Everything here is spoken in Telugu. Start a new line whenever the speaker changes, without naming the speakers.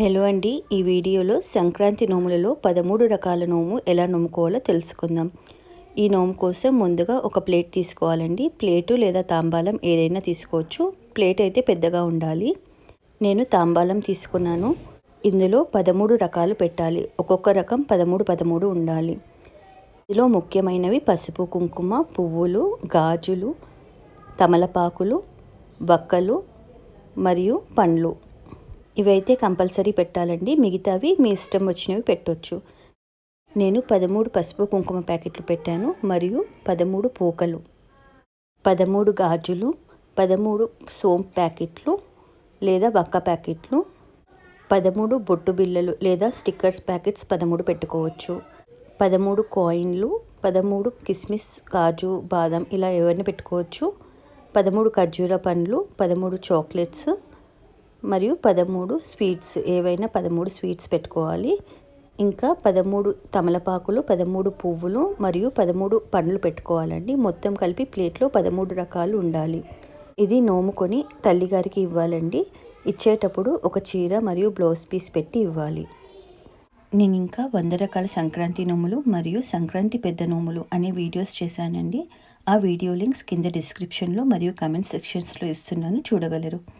హలో అండి. ఈ వీడియోలో సంక్రాంతి నోములలో పదమూడు రకాల నోము ఎలా నోముకోవాలో తెలుసుకుందాం. ఈ నోము కోసం ముందుగా ఒక ప్లేట్ తీసుకోవాలండి. ప్లేటు లేదా తాంబాలం ఏదైనా తీసుకోవచ్చు. ప్లేట్ అయితే పెద్దగా ఉండాలి. నేను తాంబాలం తీసుకున్నాను. ఇందులో పదమూడు రకాలు పెట్టాలి. ఒక్కొక్క రకం పదమూడు పదమూడు ఉండాలి. ఇందులో ముఖ్యమైనవి పసుపు కుంకుమ పువ్వులు గాజులు తమలపాకులు వక్కలు మరియు పండ్లు. ఇవైతే కంపల్సరీ పెట్టాలండి. మిగతావి మీ ఇష్టం వచ్చినవి పెట్టవచ్చు నేను పదమూడు పసుపు కుంకుమ ప్యాకెట్లు పెట్టాను. మరియు పదమూడు పూకలు పదమూడు గాజులు పదమూడు సోంపు ప్యాకెట్లు లేదా వక్క ప్యాకెట్లు పదమూడు బొట్టు బిళ్ళలు లేదా స్టిక్కర్స్ ప్యాకెట్స్ పదమూడు పెట్టుకోవచ్చు. పదమూడు కాయిన్లు పదమూడు కిస్మిస్ కాజు బాదం ఇలా ఎవరిని పెట్టుకోవచ్చు. పదమూడు ఖర్జూర పండ్లు పదమూడు చాక్లెట్స్ మరియు పదమూడు స్వీట్స్ ఏవైనా పదమూడు స్వీట్స్ పెట్టుకోవాలి. ఇంకా పదమూడు తమలపాకులు పదమూడు పువ్వులు మరియు పదమూడు పండ్లు పెట్టుకోవాలండి. మొత్తం కలిపి ప్లేట్లో పదమూడు రకాలు ఉండాలి. ఇది నోముకొని తల్లిగారికి ఇవ్వాలండి. ఇచ్చేటప్పుడు ఒక చీర మరియు బ్లౌజ్ పీస్ పెట్టి ఇవ్వాలి. నేను ఇంకా వంద రకాల సంక్రాంతి నోములు మరియు సంక్రాంతి పెద్ద నోములు అనే వీడియోస్ చేశానండి. ఆ వీడియో లింక్స్ కింద డిస్క్రిప్షన్లో మరియు కమెంట్ సెక్షన్స్లో ఇస్తున్నాను. చూడగలరు.